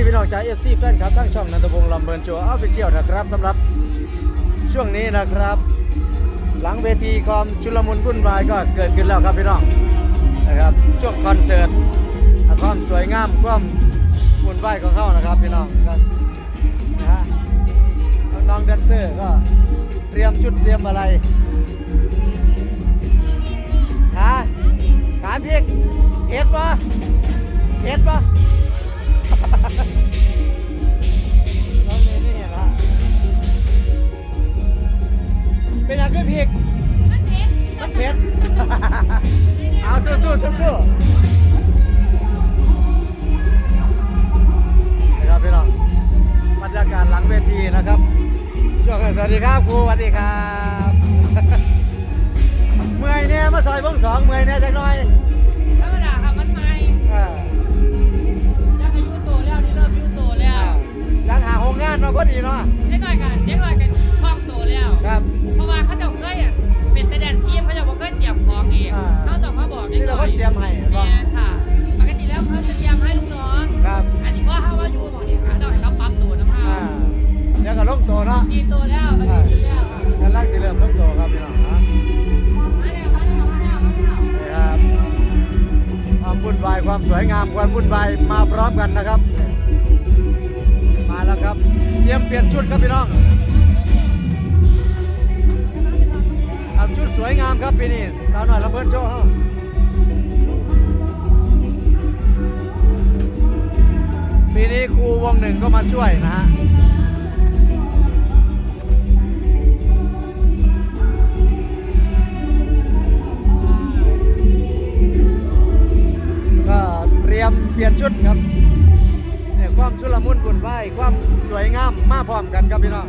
ดีพี่น้องจากเอฟซีแฟนครับทั้งช่องนันทพงศ์ลำเบิร์นโชว์ออฟฟิเชียลนะครับสำหรับช่วงนี้นะครับ หลังเวทีความชุลมุนวุ่นวายก็เกิดขึ้นแล้วครับพี่น้องนะครับช่วงคอนเสิร์ตความสวยงามความวุ่นวายของเขานะครับพี่น้องก็นะฮะน้องแดนเซอร์ก็เตรียมชุดเตรียมอะไรฮะถามพี่เอ็ดปะเอ็ดปะ วงสวัสดีครับครูสวัสดีครับ เมื่อยเนี่ยมาซอยวงสองเมื่อยเนี่ยจักหน่อยามสวยงามความวุ่นวายมาพร้อมกันนะครับ มาแล้วครับ เตรียมเปลี่ยนชุดครับพี่น้องทำชุดสวยงามครับปีนี้สาวหน่อยลำเบิดโชว์เฮาปีนี้ครูวงหนึ่งก็มาช่วยนะฮะ มาพร้อมกันครับพี่น้อง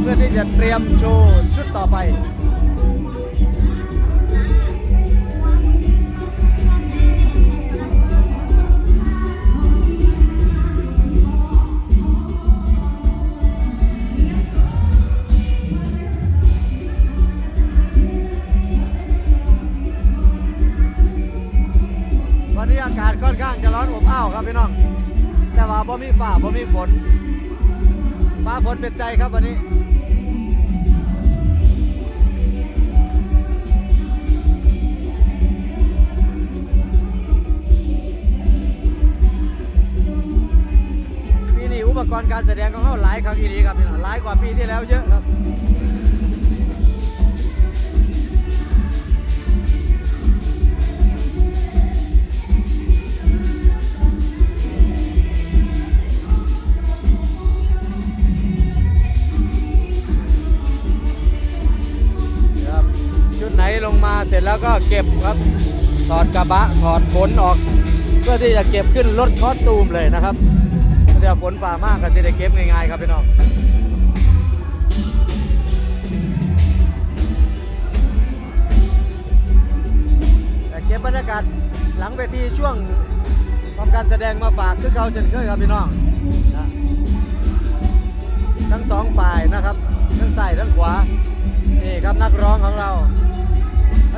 เพื่อที่จะเตรียมโชว์ชุดต่อไป ค่อนข้างจะร้อนอบอ้าวครับพี่น้อง แต่ว่าบ่มีฝ่าบ่มีฝน ฟ้าฝนเป็นใจครับวันนี้ปีนี้อุปกรณ์การแสดงของเขาหลายครั้งอีดีครับพี่น้องหลายกว่าปีที่แล้วเยอะครับ เสร็จแล้วก็เก็บครับถอดกระบะถอดขนออก เพื่อที่จะเก็บขึ้นรถคอสตูมเลยนะครับเดี๋ยวฝนฝ่ามากก็จะได้เก็บง่ายๆครับพี่น้องแต่เก็บบรรยากาศหลังเวทีช่วงทำการแสดงมาฝากคือเก่าเช่นเคยครับพี่น้องนะทั้งสองฝ่ายนะครับ ทั้งซ้ายทั้งขวา นี่ครับนักร้องของเรา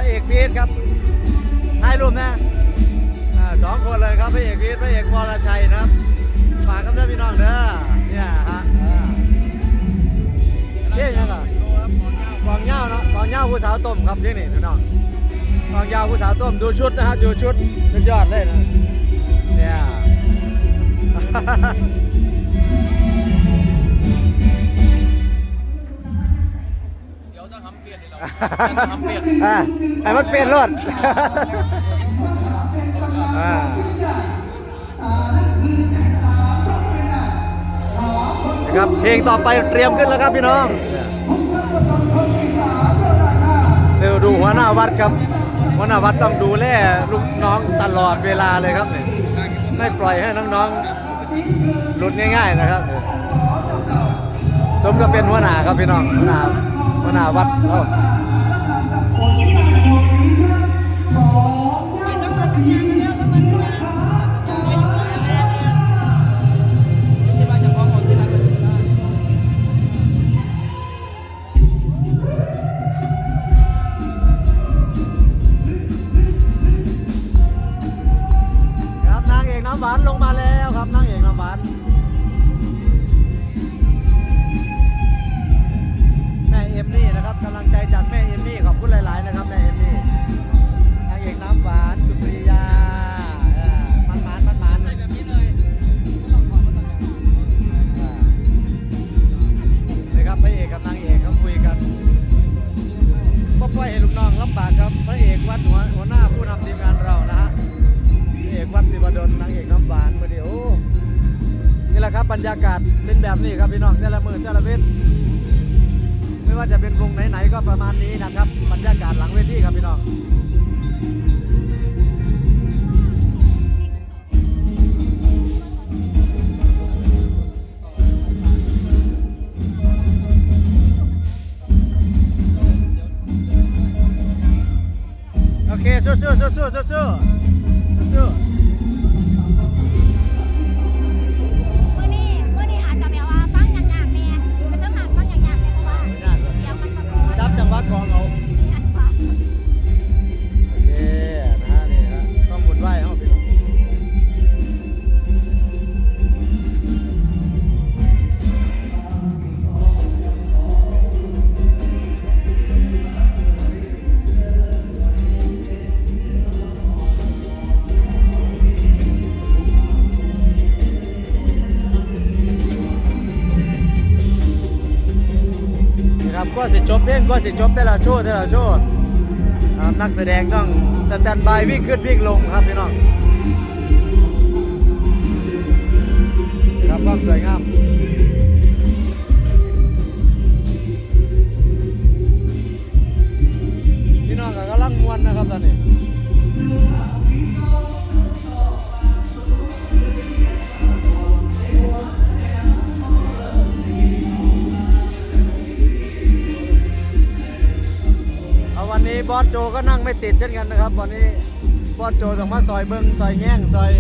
ระเอกพีทครับถ่ายรูปนะอ่าสองคนเลยครับพระเอกพีทพระเอกวรชัยนะครับฝากกับท่านพี่น้องเด้อเนี่ยฮะเรียกยังไงกองเหย้าเนาะกองเหย้าผู้สาวต้มครับเรียกนี่พี่น้องกองเหย้าผู้สาวต้มดูชุดนะฮะดูชุดเป็นยอดเลยนะเนี่ย ลี่ยนเลยเราทำเปลี่ยนอ่าให้มันเปลี่ยนรถอ่านะครับเพลงต่อไปเตรียมขึ้นแล้วครับพี่น้องเดี๋ยวดูหัวหน้าวัดครับหัวหน้าวัดต้องดูแลลูกน้องตลอดเวลาเลยครับเนี่ยไม่ปล่อยให้น้องๆหลุดง่าย ๆ นะครับ สมกับเป็นหัวหน้าครับพี่น้องหัวหน้า หัวหน้าวัดเรา บาครับพระเอกวัดหัวหัวหน้าผู้นำทีมงานเรานะฮะพระเอกวัดสิบดลนางเอกน้ำหวานมาเดียวนี่แหละครับบรรยากาศเป็นแบบนี้ครับพี่น้องแต่ละมือแต่ละเวทไม่ว่าจะเป็นวงไหนๆก็ประมาณนี้นะครับบรรยากาศหลังเวทีครับพี่น้อง โอเคสู้ๆ ครับก็สิจบเพลงก็สิจบแต่ละโชว์แต่ละโชว์ครับนักแสดงต้องสแตนบายวิ่งขึ้นวิ่งลงครับพี่น้องครับความสวยงาม บอสโจก็นั่งไม่ติดเช่นกันนะครับวันนี้บอสโจต้องมาซอยเบิ้งซอยแง่งซอย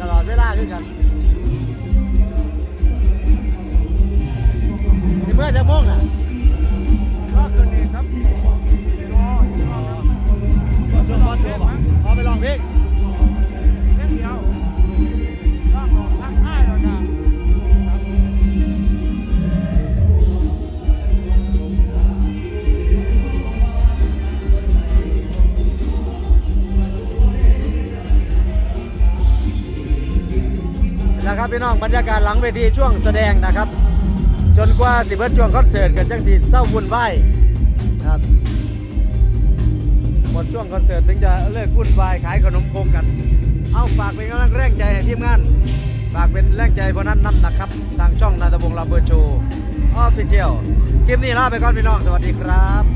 ตลอดเวลาด้วยกันที่เมื่อจะม่งอะ พี่น้องบรรยากาศหลังเวทีช่วงแสดงนะครับ จนกว่าสิเบิดช่วงคอนเสิร์ตกันจังสิเศร้าวุ่นวายครับหมดช่วงคอนเสิร์ตถึงจะเลิกวุ่นวายขายขนมโคงกัน เอาฝากเป็นกำลังแรงใจให้ทีมงาน ฝากเป็นแรงใจเพราะนั้นน้ำหนักครับ ทางช่องนาตะวงลาเบอร์โชว์ออฟฟิเชียลคลิปนี้ลาไปก่อนพี่น้องสวัสดีครับ